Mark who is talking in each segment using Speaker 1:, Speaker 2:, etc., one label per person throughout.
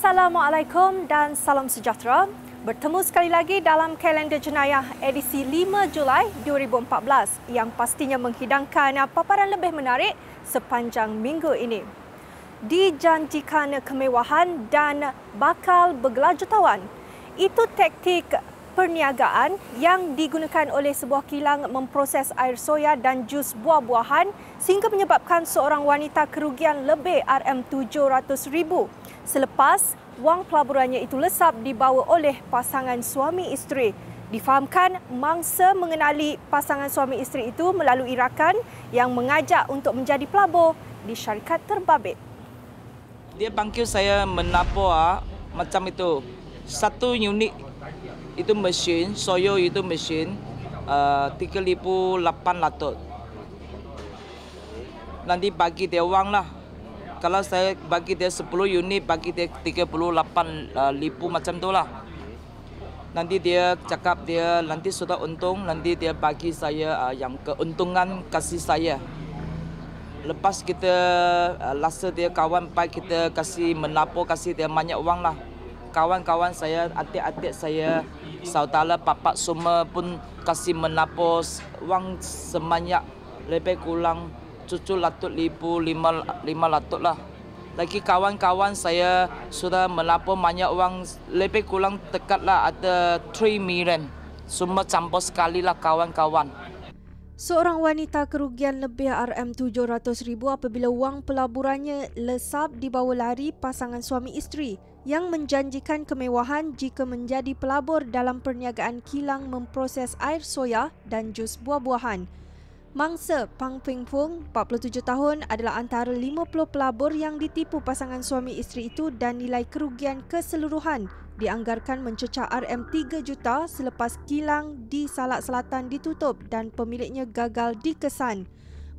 Speaker 1: Assalamualaikum dan salam sejahtera. Bertemu sekali lagi dalam kalender jenayah edisi 5 Julai 2014 yang pastinya menghidangkan paparan lebih menarik sepanjang minggu ini. Dijanjikan kemewahan dan bakal bergelar jutawan. Itu taktik perniagaan yang digunakan oleh sebuah kilang memproses air soya dan jus buah-buahan sehingga menyebabkan seorang wanita kerugian lebih RM700,000 selepas wang pelaburannya itu lesap dibawa oleh pasangan suami isteri. Difahamkan mangsa mengenali pasangan suami isteri itu melalui rakan yang mengajak untuk menjadi pelabur di syarikat terbabit.
Speaker 2: Dia panggil saya menapor ah, macam itu. Satu unit itu mesin, soyo itu mesin uh, 3,800. Nanti bagi dia uang lah. Kalau saya bagi dia 10 unit, bagi dia 38,000 uh, macam tu lah. Nanti dia cakap dia nanti sudah untung, nanti dia bagi saya uh, yang keuntungan kasih saya. Lepas kita uh, dia kawan baik kita kasih menapur kasih dia banyak uang lah kawan-kawan saya, adik-adik saya, saudara papak semua pun kasih menapos wang sebanyak lebih kurang cucu latut ribu lima, lima latut lah. Lagi kawan-kawan saya sudah melapor banyak wang lebih kurang dekat lah ada 3 million. Semua campur sekali lah kawan-kawan.
Speaker 1: Seorang wanita kerugian lebih RM700,000 apabila wang pelaburannya lesap dibawa lari pasangan suami isteri yang menjanjikan kemewahan jika menjadi pelabur dalam perniagaan kilang memproses air soya dan jus buah-buahan. Mangsa Pang Peng Pung, 47 tahun, adalah antara 50 pelabur yang ditipu pasangan suami isteri itu dan nilai kerugian keseluruhan dianggarkan mencecah RM3 juta selepas kilang di Salak Selatan ditutup dan pemiliknya gagal dikesan.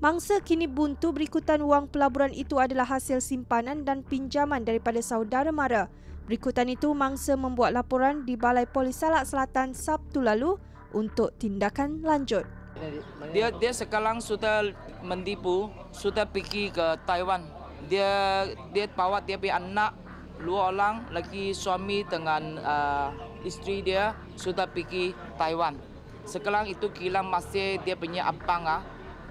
Speaker 1: Mangsa kini buntu berikutan wang pelaburan itu adalah hasil simpanan dan pinjaman daripada saudara mara. Berikutan itu, mangsa membuat laporan di Balai Polis Salak Selatan Sabtu lalu untuk tindakan lanjut.
Speaker 2: Dia dia sekarang sudah menipu, sudah pergi ke Taiwan. Dia dia bawa dia punya anak dua orang lagi suami dengan uh, isteri dia sudah pergi Taiwan. Sekarang itu kilang masih dia punya abang ah,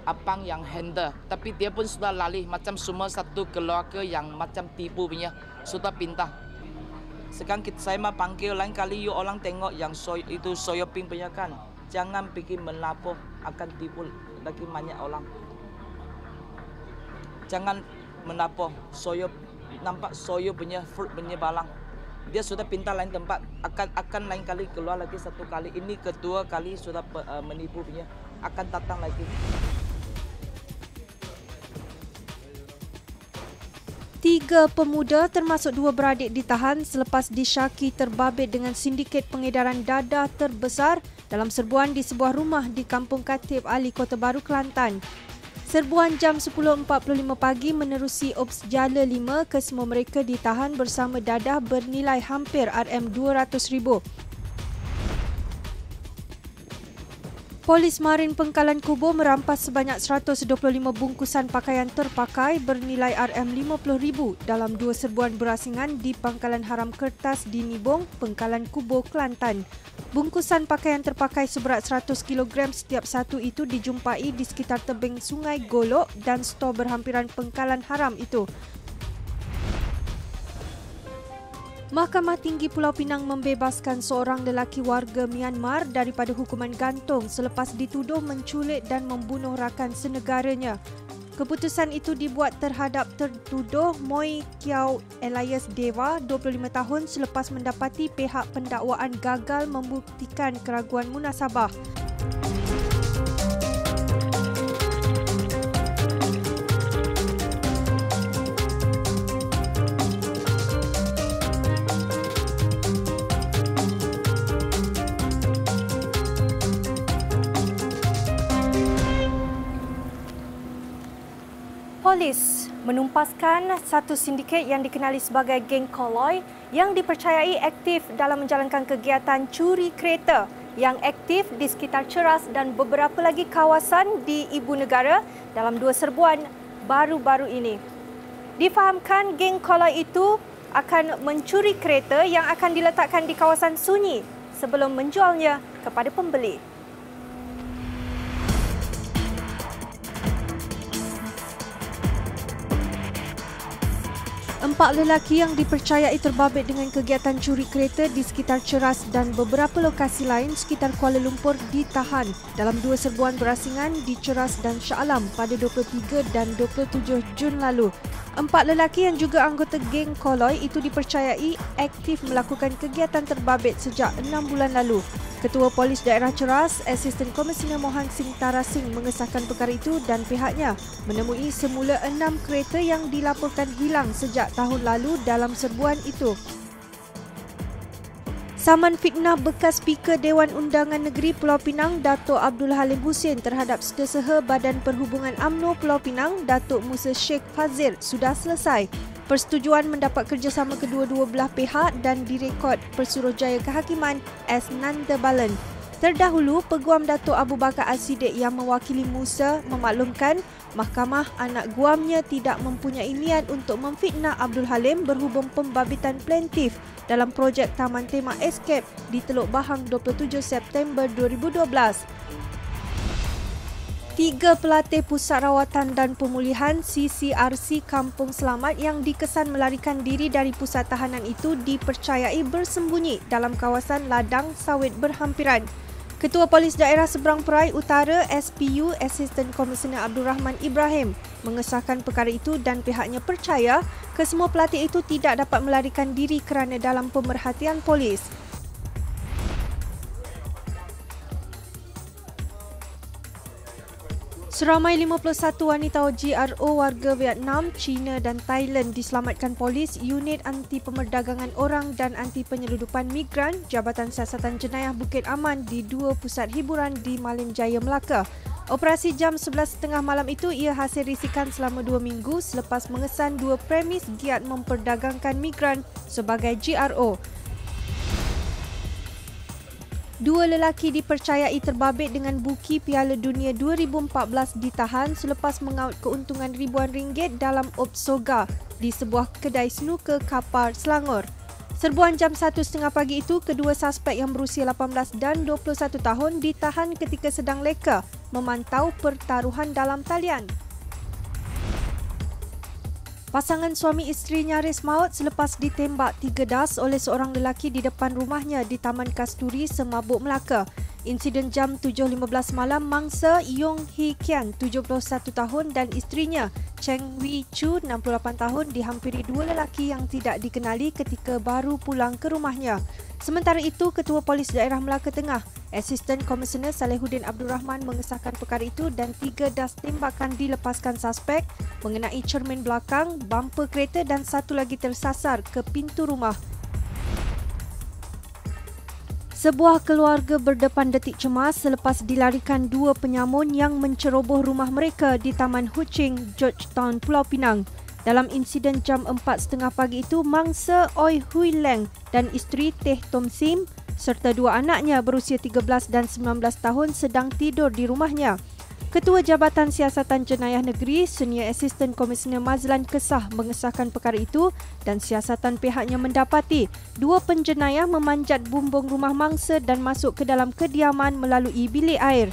Speaker 2: abang yang handle. Tapi dia pun sudah lari macam semua satu keluarga yang macam tipu punya sudah pintar. Sekarang kita, saya mau panggil lain kali you orang tengok yang soy, itu soyoping punya kan. Jangan pergi melapor akan tipu lagi banyak orang. Jangan menapor soyoping nampak soyo punya fruit punya balang. Dia sudah pintar lain tempat akan akan lain kali keluar lagi satu kali. Ini kedua kali sudah uh, menipu punya akan datang lagi.
Speaker 1: Tiga pemuda termasuk dua beradik ditahan selepas disyaki terbabit dengan sindiket pengedaran dadah terbesar dalam serbuan di sebuah rumah di Kampung Katib Ali Kota Baru Kelantan. Serbuan jam 10.45 pagi menerusi Ops Jala 5 kesemua mereka ditahan bersama dadah bernilai hampir RM200,000. Polis Marin Pengkalan Kubo merampas sebanyak 125 bungkusan pakaian terpakai bernilai RM50,000 dalam dua serbuan berasingan di Pangkalan Haram Kertas di Nibong, Pengkalan Kubo, Kelantan. Bungkusan pakaian terpakai seberat 100 kg setiap satu itu dijumpai di sekitar tebing Sungai Golok dan stor berhampiran pengkalan haram itu. Mahkamah Tinggi Pulau Pinang membebaskan seorang lelaki warga Myanmar daripada hukuman gantung selepas dituduh menculik dan membunuh rakan senegaranya. Keputusan itu dibuat terhadap tertuduh Moi Kiao Elias Dewa 25 tahun selepas mendapati pihak pendakwaan gagal membuktikan keraguan munasabah. Polis menumpaskan satu sindiket yang dikenali sebagai geng Koloi yang dipercayai aktif dalam menjalankan kegiatan curi kereta yang aktif di sekitar Ceras dan beberapa lagi kawasan di ibu negara dalam dua serbuan baru-baru ini. Difahamkan geng Koloi itu akan mencuri kereta yang akan diletakkan di kawasan sunyi sebelum menjualnya kepada pembeli. Empat lelaki yang dipercayai terbabit dengan kegiatan curi kereta di sekitar Ceras dan beberapa lokasi lain sekitar Kuala Lumpur ditahan dalam dua serbuan berasingan di Ceras dan Shah Alam pada 23 dan 27 Jun lalu. Empat lelaki yang juga anggota geng Koloi itu dipercayai aktif melakukan kegiatan terbabit sejak enam bulan lalu. Ketua Polis Daerah Ceras, Asisten Komisioner Mohan Singh Tarasing mengesahkan perkara itu dan pihaknya menemui semula enam kereta yang dilaporkan hilang sejak tahun lalu dalam serbuan itu. Saman fitnah bekas Speaker Dewan Undangan Negeri Pulau Pinang, Datuk Abdul Halim Hussein terhadap Setiausaha Badan Perhubungan AMNO Pulau Pinang, Datuk Musa Sheikh Fazil sudah selesai. Persetujuan mendapat kerjasama kedua-dua belah pihak dan direkod Persuruhjaya Kehakiman as non-debalent. Terdahulu, Peguam Datuk Abu Bakar As-Siddiq yang mewakili Musa memaklumkan mahkamah anak guamnya tidak mempunyai niat untuk memfitnah Abdul Halim berhubung pembabitan plaintif dalam projek Taman Tema Escape di Teluk Bahang 27 September 2012. Tiga pelatih Pusat Rawatan dan Pemulihan CCRC Kampung Selamat yang dikesan melarikan diri dari pusat tahanan itu dipercayai bersembunyi dalam kawasan ladang sawit berhampiran. Ketua Polis Daerah Seberang Perai Utara SPU Assistant Commissioner Abdul Rahman Ibrahim mengesahkan perkara itu dan pihaknya percaya kesemua pelatih itu tidak dapat melarikan diri kerana dalam pemerhatian polis. Seramai 51 wanita GRO warga Vietnam, China dan Thailand diselamatkan polis unit anti pemerdagangan orang dan anti penyeludupan migran Jabatan Siasatan Jenayah Bukit Aman di dua pusat hiburan di Malim Jaya, Melaka. Operasi jam 11.30 malam itu ia hasil risikan selama dua minggu selepas mengesan dua premis giat memperdagangkan migran sebagai GRO. Dua lelaki dipercayai terbabit dengan buki Piala Dunia 2014 ditahan selepas mengaut keuntungan ribuan ringgit dalam Opsoga di sebuah kedai snooker Kapar, Selangor. Serbuan jam 1.30 pagi itu, kedua suspek yang berusia 18 dan 21 tahun ditahan ketika sedang leka memantau pertaruhan dalam talian. Pasangan suami isteri nyaris maut selepas ditembak tiga das oleh seorang lelaki di depan rumahnya di Taman Kasturi, Semabuk, Melaka. Insiden jam 7.15 malam mangsa Yong Hee Kian, 71 tahun dan isterinya Cheng Wee Chu, 68 tahun dihampiri dua lelaki yang tidak dikenali ketika baru pulang ke rumahnya. Sementara itu, Ketua Polis Daerah Melaka Tengah, Asisten Komisioner Salehuddin Abdul Rahman mengesahkan perkara itu dan tiga das tembakan dilepaskan suspek mengenai cermin belakang, bumper kereta dan satu lagi tersasar ke pintu rumah. Sebuah keluarga berdepan detik cemas selepas dilarikan dua penyamun yang menceroboh rumah mereka di Taman Huching, Georgetown, Pulau Pinang. Dalam insiden jam 4.30 pagi itu, mangsa Oi Hui Leng dan isteri Teh Tom Sim serta dua anaknya berusia 13 dan 19 tahun sedang tidur di rumahnya. Ketua Jabatan Siasatan Jenayah Negeri, Senior Assistant Komisioner Mazlan Kesah mengesahkan perkara itu dan siasatan pihaknya mendapati dua penjenayah memanjat bumbung rumah mangsa dan masuk ke dalam kediaman melalui bilik air.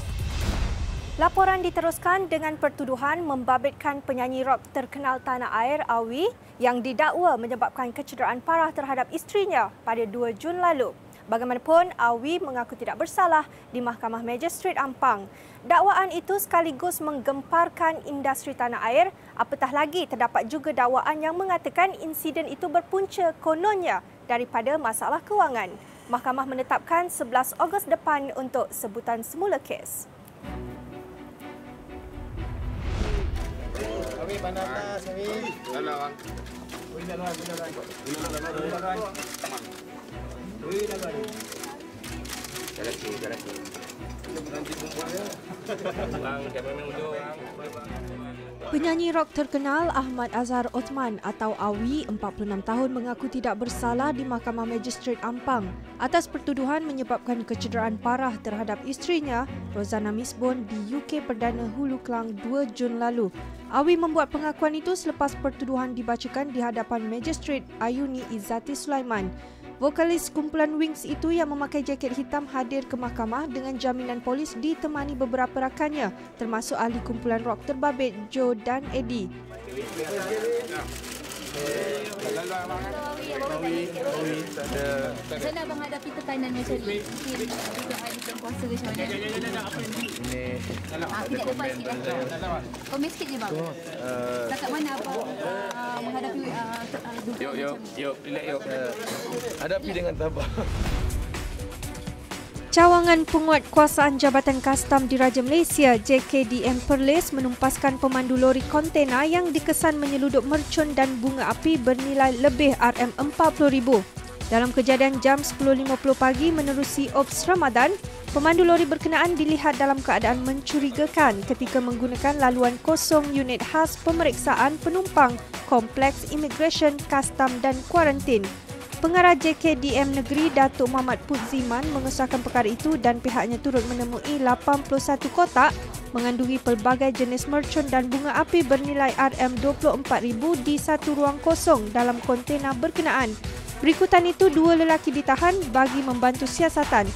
Speaker 1: Laporan diteruskan dengan pertuduhan membabitkan penyanyi rock terkenal tanah air Awi yang didakwa menyebabkan kecederaan parah terhadap isterinya pada 2 Jun lalu. Bagaimanapun, Awi mengaku tidak bersalah di Mahkamah Magistrate Ampang. Dakwaan itu sekaligus menggemparkan industri tanah air, apatah lagi terdapat juga dakwaan yang mengatakan insiden itu berpunca kononnya daripada masalah kewangan. Mahkamah menetapkan 11 Ogos depan untuk sebutan semula kes. Wih, dah lagi. Jalan siapa yang ujung, bang? Penyanyi rock terkenal Ahmad Azhar Othman atau Awi, 46 tahun mengaku tidak bersalah di Mahkamah Magistrate Ampang atas pertuduhan menyebabkan kecederaan parah terhadap isterinya, Rozana Misbon di UK Perdana Hulu Kelang 2 Jun lalu. Awi membuat pengakuan itu selepas pertuduhan dibacakan di hadapan Magistrate Ayuni Izzati Sulaiman. Vokalis kumpulan Wings itu yang memakai jaket hitam hadir ke mahkamah dengan jaminan polis ditemani beberapa rakannya termasuk ahli kumpulan rock terbabit Joe dan Eddie.
Speaker 3: Macam mana abang hadapi tekanan macam ni? Mungkin juga bulan puasa ke macam mana?
Speaker 4: Ini
Speaker 3: Ah, tidak dapat sikit lah. Komen sikit je bang. Setakat mana abang ah, menghadapi ah, ah, dugaan
Speaker 4: Yuk, yuk,
Speaker 3: ni?
Speaker 4: yuk, relax yuk. Uh, hadapi dengan tabah.
Speaker 1: Cawangan penguat kuasaan Jabatan Kastam Diraja Malaysia JKDM Perlis menumpaskan pemandu lori kontena yang dikesan menyeludup mercun dan bunga api bernilai lebih RM40,000. Dalam kejadian jam 10.50 pagi menerusi Ops Ramadan, pemandu lori berkenaan dilihat dalam keadaan mencurigakan ketika menggunakan laluan kosong unit khas pemeriksaan penumpang Kompleks Immigration, Kastam dan Kuarantin. Pengarah JKDM Negeri Datuk Muhammad Pudziman mengesahkan perkara itu dan pihaknya turut menemui 81 kotak mengandungi pelbagai jenis mercun dan bunga api bernilai RM24,000 di satu ruang kosong dalam kontena berkenaan. Berikutan itu, dua lelaki ditahan bagi membantu siasatan.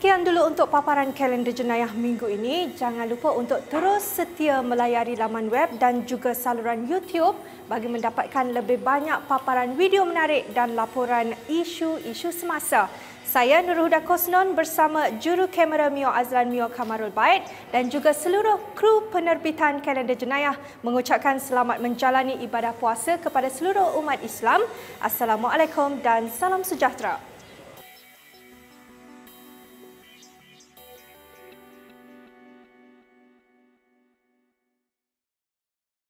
Speaker 1: Sekian dulu untuk paparan kalender jenayah minggu ini. Jangan lupa untuk terus setia melayari laman web dan juga saluran YouTube bagi mendapatkan lebih banyak paparan video menarik dan laporan isu-isu semasa. Saya Nurul Huda Kosnon bersama juru kamera Mio Azlan Mio Kamarul Bait dan juga seluruh kru penerbitan kalender jenayah mengucapkan selamat menjalani ibadah puasa kepada seluruh umat Islam. Assalamualaikum dan salam sejahtera.